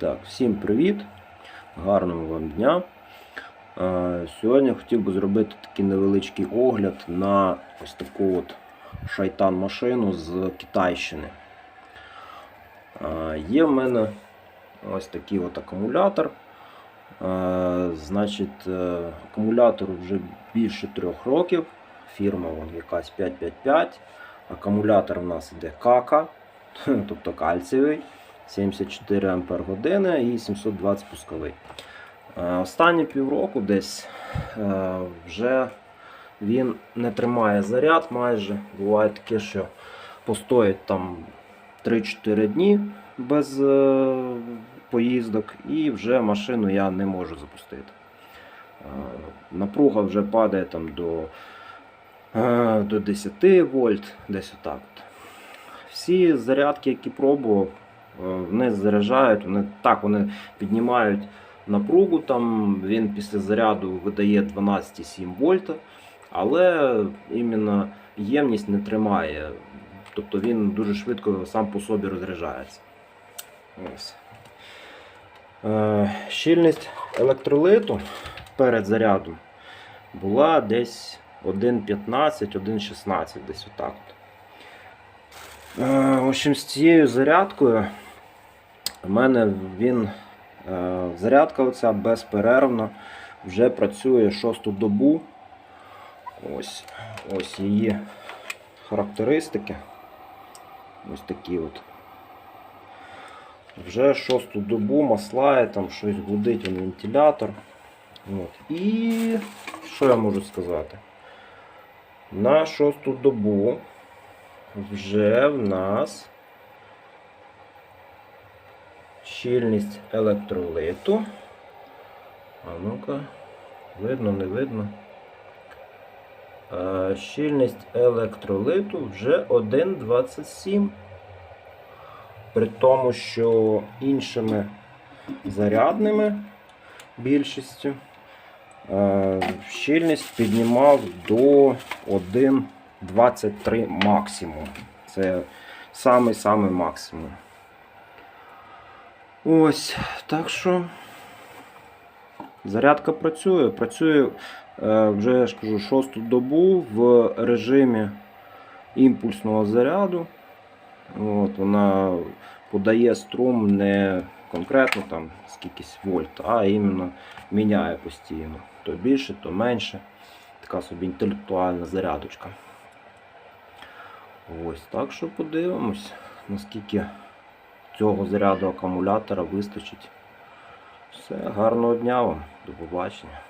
Так, всім привіт! Гарного вам дня. Е, Сьогодні хотів би зробити такий невеличкий огляд на ось таку от шайтан машину з Китайщини. Е, Є в мене ось такий от акумулятор. Е, Значить, акумулятору вже більше трьох років. Фірма вон якась 555. Акумулятор у нас іде кака, тобто кальцієвий. 74 Ампер години і 720 пусковий. Е, Останні півроку десь е, вже він не тримає заряд майже. Буває таке, що постоїть там 3-4 дні без е, поїздок, і вже машину я не можу запустити. Напруга вже падає там до, до 10 вольт, десь отак. От. Всі зарядки, які пробував, вони заряджають, вони так вони піднімають напругу. Там він після заряду видає 12,7 вольта, але іменно ємність не тримає. Тобто він дуже швидко сам по собі розряджається. Ось. Е, щільність електролиту перед зарядом була десь 1,15, 1,16, десь отак. От. Е, В общем, з цією зарядкою в мене він е, зарядка оця безперервно вже працює шосту добу. Ось, ось її характеристики. Ось такі от. Вже шосту добу маслає, там щось гудить он вентилятор. От. І що я можу сказати? На шосту добу вже в нас щільність електролиту. А ну-ка, видно, не видно. Щільність електролиту вже 1,27. При тому, що іншими зарядними більшістю щільність піднімав до 1,23 максимум. Це самий-самий максимум. Ось, так що зарядка працює. Працює е, вже я ж кажу, шосту добу в режимі імпульсного заряду. От, вона подає струм не конкретно там скількись вольт, а іменно міняє постійно. То більше, то менше. Така собі інтелектуальна зарядочка. Ось, так що подивимось, наскільки цього заряду акумулятора вистачить. Все, гарного дня вам, до побачення.